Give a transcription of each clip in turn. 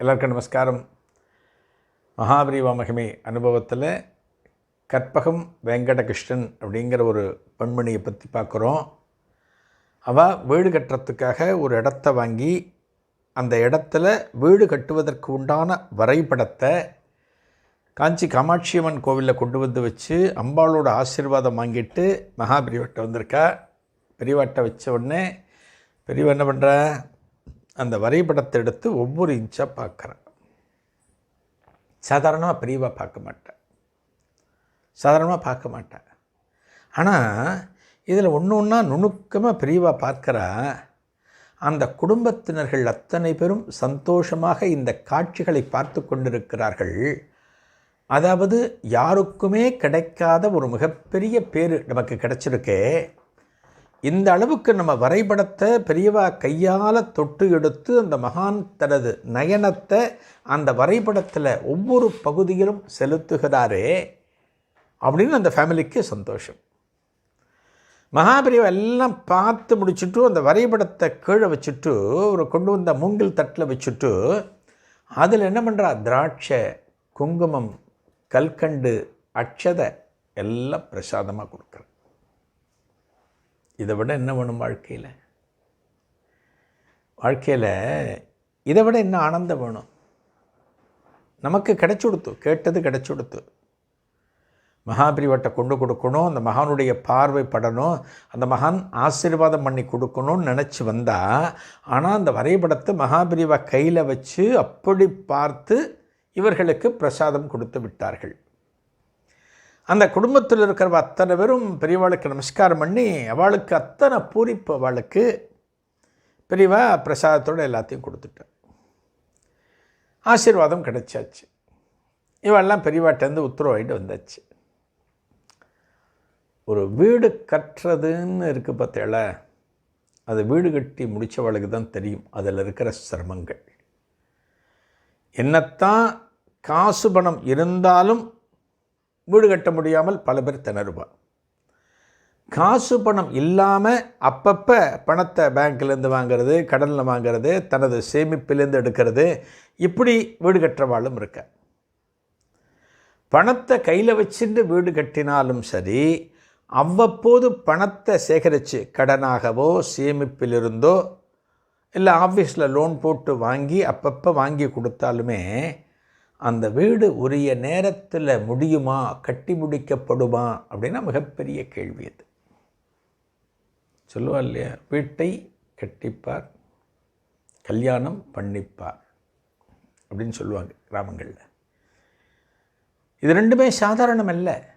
எல்லாருக்கும் நமஸ்காரம். மகாபிரிவா மகிமை அனுபவத்தில் கற்பகம் வெங்கடகிருஷ்ணன் அப்படிங்கிற ஒரு பெண்மணியை பற்றி பார்க்குறோம். அவள் வீடு கட்டுறதுக்காக ஒரு இடத்த வாங்கி அந்த இடத்துல வீடு கட்டுவதற்கு உண்டான வரைபடத்தை காஞ்சி காமாட்சியம்மன் கோவிலில் கொண்டு வந்து வச்சு அம்பாளோட ஆசீர்வாதம் வாங்கிட்டு மகாபிரிவட்ட வந்திருக்கா. பெரியவாட்டை வச்ச உடனே பெரியவா என்ன பண்ணுற வரைபடத்தை எடுத்து ஒவ்வொரு இன்ச்சாக பார்க்குறேன். சாதாரணமாக பிரிவாக பார்க்க மாட்டேன். சாதாரணமாக பார்க்க மாட்டேன். ஆனால் இதில் ஒன்று ஒன்றா நுணுக்கமாக பிரிவாக பார்க்குறா அந்த குடும்பத்தினர்கள் அத்தனை பேரும் சந்தோஷமாக இந்த காட்சிகளை பார்த்து கொண்டிருக்கிறார்கள். அதாவது யாருக்குமே கிடைக்காத ஒரு மிகப்பெரிய பேர் நமக்கு கிடைச்சிருக்கே. இந்த அளவுக்கு நம்ம வரைபடத்தை பெரியவா கையால் தொட்டு எடுத்து அந்த மகான் தனது நயனத்தை அந்த வரைபடத்தில் ஒவ்வொரு பகுதியிலும் செலுத்துகிறாரே அப்படின்னு அந்த ஃபேமிலிக்கு சந்தோஷம். மகாபிரிவா எல்லாம் பார்த்து முடிச்சுட்டு அந்த வரைபடத்தை கீழே வச்சுட்டு ஒரு கொண்டு வந்த மூங்கில் தட்டில் வச்சுட்டு அதில் என்ன பண்ணுறா திராட்சை குங்குமம் கல்கண்டு அட்சதை எல்லாம் பிரசாதமாக கொடுக்குறேன் இதை விட என்ன வேணும் வாழ்க்கையில்? வாழ்க்கையில் இதை விட என்ன ஆனந்தம் வேணும்? நமக்கு கிடைச்சி கொடுத்து கேட்டது கிடைச்சி கொடுத்து. மகாபிரிவட்டை கொண்டு கொடுக்கணும் அந்த மகானுடைய பார்வை படணும் அந்த மகான் ஆசீர்வாதம் பண்ணி கொடுக்கணும்னு நினச்சி வந்தால் ஆனால் அந்த வரைபடத்தை மகாபிரிவா கையில் வச்சு அப்படி பார்த்து இவர்களுக்கு பிரசாதம் கொடுத்து விட்டார்கள். அந்த குடும்பத்தில் இருக்கிறவ அத்தனை பேரும் பெரியவாளுக்கு நமஸ்காரம் பண்ணி அவளுக்கு அத்தனை பூரிப்பு அவளுக்கு. பெரியவா பிரசாதத்தோடு எல்லாத்தையும் கொடுத்துட்டேன் ஆசீர்வாதம் கிடைச்சாச்சு. இவெல்லாம் பெரியவாட்டேருந்து உத்தரவாயிட்டு வந்தாச்சு. ஒரு வீடு கட்டுறதுன்னு இருக்குது பார்த்தேள அது வீடு கட்டி முடித்தவளுக்கு தான் தெரியும். அதில் இருக்கிற சிரமங்கள். என்னத்தான் காசு பணம் இருந்தாலும் வீடு கட்ட முடியாமல் பல பேர் திணறுவார். காசு பணம் இல்லாமல் அப்பப்போ பணத்தை பேங்க்லேருந்து வாங்கிறது கடனில் வாங்கிறது தனது சேமிப்பிலேருந்து எடுக்கிறது இப்படி வீடு கட்டுறவாளும் இருக்க பணத்தை கையில் வச்சுட்டு வீடு கட்டினாலும் சரி அவ்வப்போது பணத்தை சேகரித்து கடனாகவோ சேமிப்பிலிருந்தோ இல்லை ஆஃபீஸில் லோன் போட்டு வாங்கி அப்பப்போ வாங்கி கொடுத்தாலுமே அந்த வீடு உரிய நேரத்தில் முடியுமா? கட்டி முடிக்கப்படுமா? அப்படின்னா மிகப்பெரிய கேள்வி அது. சொல்லுவா இல்லையா? வீட்டை கட்டிப்பார் கல்யாணம் பண்ணிப்பார் அப்படின்னு சொல்லுவாங்க கிராமங்களில். இது ரெண்டுமே சாதாரணம் அல்ல.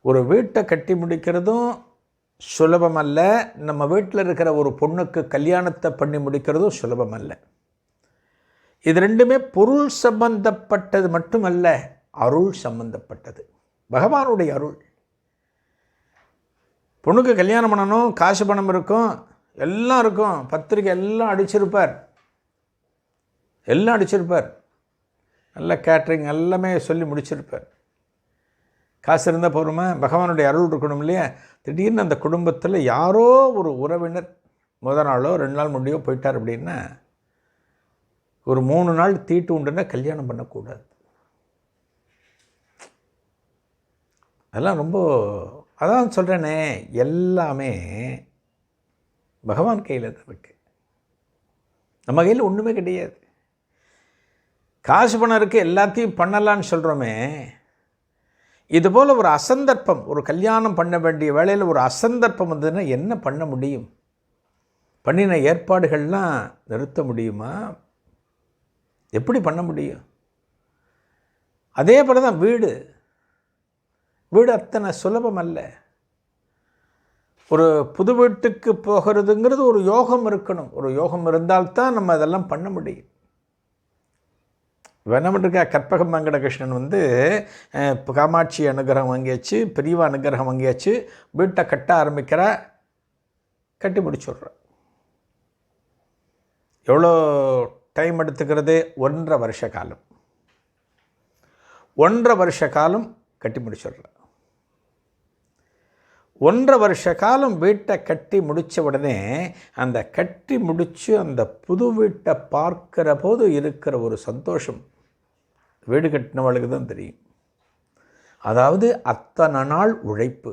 ஒரு வீட்டை கட்டி முடிக்கிறதும் சுலபம் அல்ல. நம்ம வீட்டில் இருக்கிற ஒரு பொண்ணுக்கு கல்யாணத்தை பண்ணி முடிக்கிறதும் சுலபம் அல்ல. இது ரெண்டுமே பொருள் சம்பந்தப்பட்டது மட்டுமல்ல அருள் சம்பந்தப்பட்டது. பகவானுடைய அருள். பொண்ணுக்கு கல்யாணம் பண்ணணும் காசு பணம் இருக்கும் எல்லாம் இருக்கும். பத்திரிக்கை எல்லாம் அடிச்சிருப்பார். எல்லாம் அடிச்சிருப்பார். நல்ல கேட்ரிங் எல்லாமே சொல்லி முடிச்சிருப்பார். காசு இருந்தால் போகிறோமா பகவானுடைய அருள் இருக்கணும் இல்லையா? திடீர்னு அந்த குடும்பத்தில் யாரோ ஒரு உறவினர் முத நாளோ ரெண்டு நாள் முடியோ போயிட்டார் அப்படின்னா ஒரு மூணு நாள் தீட்டு உண்டுன்னா கல்யாணம் பண்ணக்கூடாது. அதெல்லாம் ரொம்ப அதான் சொல்கிறேனே எல்லாமே பகவான் கையில் தான் இருக்குது நம்ம கையில் ஒன்றுமே கிடையாது. காசு பணம் இருக்கு எல்லாத்தையும் பண்ணலான்னு சொல்கிறோமே இதுபோல் ஒரு அசந்தர்ப்பம் ஒரு கல்யாணம் பண்ண வேண்டிய வேலையில் ஒரு அசந்தர்ப்பம் வந்ததுன்னா என்ன பண்ண முடியும்? பண்ணின ஏற்பாடுகள்லாம் நிறுத்த முடியுமா? எப்படி பண்ண முடியும்? அதே போல தான் வீடு. வீடு அத்தனை சுலபம் அல்ல. ஒரு புது வீட்டுக்கு போகிறதுங்கிறது ஒரு யோகம் இருக்கணும். ஒரு யோகம் இருந்தால்தான் நம்ம அதெல்லாம் பண்ண முடியும். வெனமட்டுக்கா கற்பக மங்கடகிருஷ்ணன் வந்து காமாட்சி அனுகிரகம் வாங்கியாச்சு பிரிவா அனுகிரகம் வாங்கியாச்சு வீட்டை கட்ட ஆரம்பிக்கிறா கட்டி முடிச்சுடுறா. எவ்வளோ டைம் எடுத்துக்கிறது ஒன்றரை வருஷ காலம். ஒன்றரை வருஷ காலம் கட்டி முடிச்சிடுறா ஒன்றரை வருஷ காலம் வீட்டை கட்டி முடித்த உடனே அந்த கட்டி முடித்து அந்த புது வீட்டை பார்க்கிற போது இருக்கிற ஒரு சந்தோஷம். வீடு கட்டினவளுக்கு தான் தெரியும். அதாவது அத்தனை நாள் உழைப்பு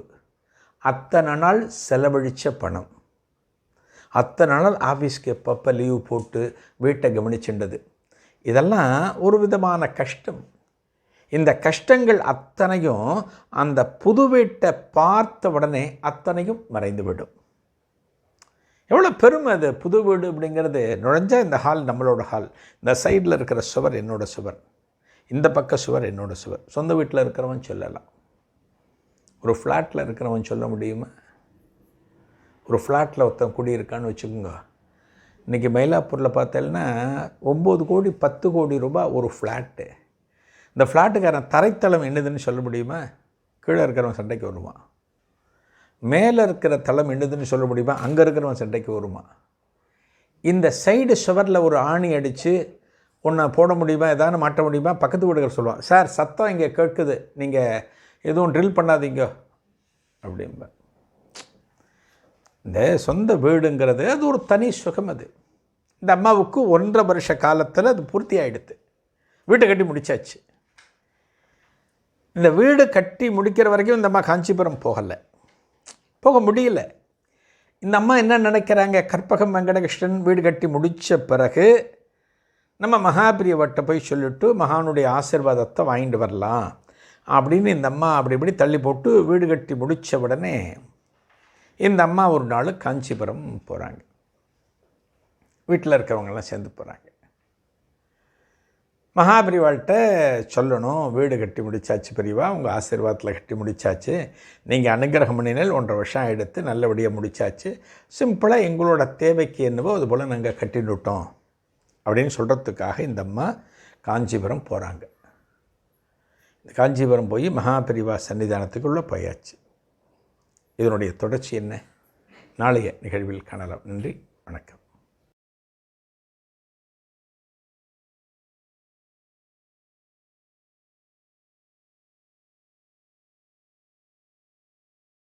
அத்தனை நாள் செலவழித்த பணம். அத்தனை நாள் ஆஃபீஸ்க்கு எப்பப்போ லீவு போட்டு வீட்டை கவனிச்சுண்டது இதெல்லாம் ஒரு விதமான கஷ்டம். இந்த கஷ்டங்கள் அத்தனையும் அந்த புது வீட்டை பார்த்த உடனே அத்தனையும் மறைந்து விடும் எவ்வளோ பெருமை அது புது வீடு அப்படிங்கிறது. நுழைஞ்சால் இந்த ஹால் நம்மளோட ஹால். இந்த சைடில் இருக்கிற சுவர் என்னோட சுவர். இந்த பக்க சுவர் என்னோட சுவர். சொந்த வீட்டில் இருக்கிறவன் சொல்லலாம். ஒரு ஃப்ளாட்டில் இருக்கிறவன் சொல்ல முடியுமா? ஒரு ஃப்ளாட்டில் ஒருத்தன் குடியிருக்கான்னு வச்சுக்கோங்க. இன்றைக்கி மயிலாப்பூரில் பார்த்தேன்னா ஒம்பது கோடி பத்து கோடி ரூபாய் ஒரு ஃப்ளாட்டு இந்த ஃப்ளாட்டுக்காரன் தரைத்தளம் என்னதுன்னு சொல்ல முடியுமா? கீழே இருக்கிறவன் சண்டைக்கு வருமா மேலே இருக்கிற தளம் என்னதுன்னு சொல்ல முடியுமா? அங்கே இருக்கிறவன் சண்டைக்கு வருமா இந்த சைடு சுவரில் ஒரு ஆணி அடித்து ஒன்றை போட முடியுமா? எதாவது மாட்ட முடியுமா? பக்கத்து வீடுகள் சொல்லுவான். சார் சத்தம் இங்கே கேட்குது. நீங்கள் எதுவும் ட்ரில் பண்ணாதீங்க. அப்படிம்பேன். இந்த சொந்த வீடுங்கிறது அது ஒரு தனி சுகம் அது. இந்த அம்மாவுக்கு ஒன்றரை வருஷ காலத்தில் அது பூர்த்தி ஆகிடுது வீட்டை கட்டி முடித்தாச்சு இந்த வீடு கட்டி முடிக்கிற வரைக்கும் இந்த அம்மா காஞ்சிபுரம் போகலை. போக முடியல. இந்த அம்மா என்ன நினைக்கிறாங்க? கற்பகம் வெங்கடகிருஷ்ணன் வீடு கட்டி முடித்த பிறகு நம்ம மகாபிரியவட்ட போய் சொல்லிட்டு மகானுடைய ஆசீர்வாதத்தை வாங்கிட்டு வரலாம். அப்படின்னு இந்த அம்மா அப்படி இப்படி தள்ளி போட்டு வீடு கட்டி முடித்த உடனே இந்த அம்மா ஒரு நாள் காஞ்சிபுரம் போகிறாங்க வீட்டில் இருக்கிறவங்கெல்லாம் சேர்ந்து போகிறாங்க மகாபிரிவாள்கிட்ட சொல்லணும் வீடு கட்டி முடிச்சாச்சு பிரிவா உங்கள் ஆசீர்வாதத்தில் கட்டி முடித்தாச்சு நீங்கள் அனுகிரகம் பண்ணினால் ஒன்றரை வருஷம் எடுத்து நல்லபடியாக முடிச்சாச்சு. சிம்பிளாக எங்களோட தேவைக்கு என்னவோ அது போல் நாங்கள் கட்டிவிட்டோம் அப்படின்னு சொல்கிறதுக்காக இந்த அம்மா காஞ்சிபுரம் போகிறாங்க காஞ்சிபுரம் போய் மகாபிரிவா சன்னிதானத்துக்குள்ளே போயாச்சு. இதனுடைய தொடர்ச்சி என்ன? நாளைய நிகழ்வில் காணலாம். நன்றி. வணக்கம்.